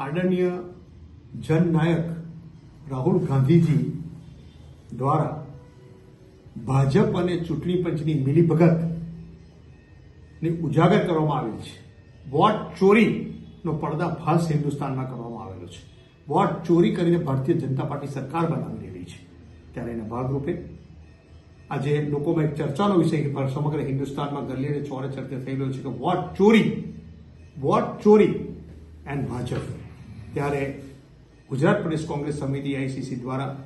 આદરણીય જનનાયક રાહુલ ગાંધીજી દ્વારા ભાજપ અને ચૂંટણી પંચની મિલીભગત ને ઉજાગર કરવામાં આવેલ છે. વોટ ચોરીનો પર્દાફાશ હિન્દુસ્તાનમાં કરવામાં આવેલો છે. વોટ ચોરી કરીને ભારતીય જનતા પાર્ટી સરકાર બનાવી રહી છે. ત્યારે એના ભાગરૂપે આજે લોકોમાં એક ચર્ચાનો વિષય પર સમગ્ર હિન્દુસ્તાનમાં ગલી અને ચોરે ચર્ચા થઈ રહ્યો છે કે વોટ ચોરી વોટ ચોરી એન્ડ ભાજપ. ત્યારે ગુજરાત પ્રદેશ કોંગ્રેસ સમિતિ આઈસીસી દ્વારા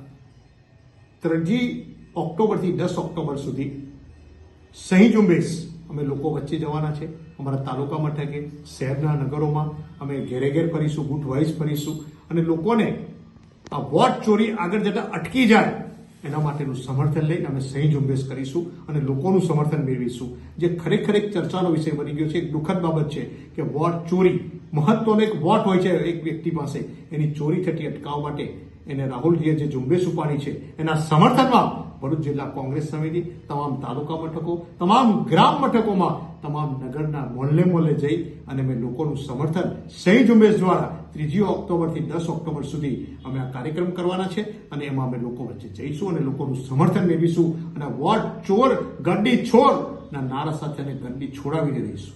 ત્રીજી ઓક્ટોબરથી દસ ઓક્ટોબર સુધી સહી ઝુંબેશ અમે લોકો વચ્ચે જવાના છે. અમારા તાલુકા મથકે શહેરના નગરોમાં અમે ઘેરે ઘેર ફરીશું બૂથ વાઇઝ ફરીશું અને લોકોને આ વોટ ચોરી આગળ જતા અટકી જાય એના માટેનું સમર્થન લઈને અમે સહી ઝુંબેશ કરીશું અને લોકોનું સમર્થન મેળવીશું. જે ખરેખર એક ચર્ચાનો વિષય બની ગયો છે. એક દુઃખદ બાબત છે કે વોટ ચોરી મહત્વનો એક વોટ હોય છે એક વ્યક્તિ પાસે. એની ચોરી થતી અટકાવવા માટે એને રાહુલજીએ જે ઝુંબેશ ઉપાડી છે, એના સમર્થનમાં ભરૂચ જિલ્લા કોંગ્રેસ સમિતિ, તમામ તાલુકા મથકો, તમામ ગ્રામ મથકોમાં, તમામ નગરના મોલ્લે મોલ્લે જઈ અને અમે લોકોનું સમર્થન સહી ઝુંબેશ દ્વારા ત્રીજી ઓક્ટોબરથી દસ ઓક્ટોબર સુધી અમે આ કાર્યક્રમ કરવાના છે અને એમાં અમે લોકો વચ્ચે જઈશું અને લોકોનું સમર્થન મેળવીશું અને વોટ ચોર, ગંડી છોર ના નારા સાથે અને ગંડી છોડાવીને રહીશું.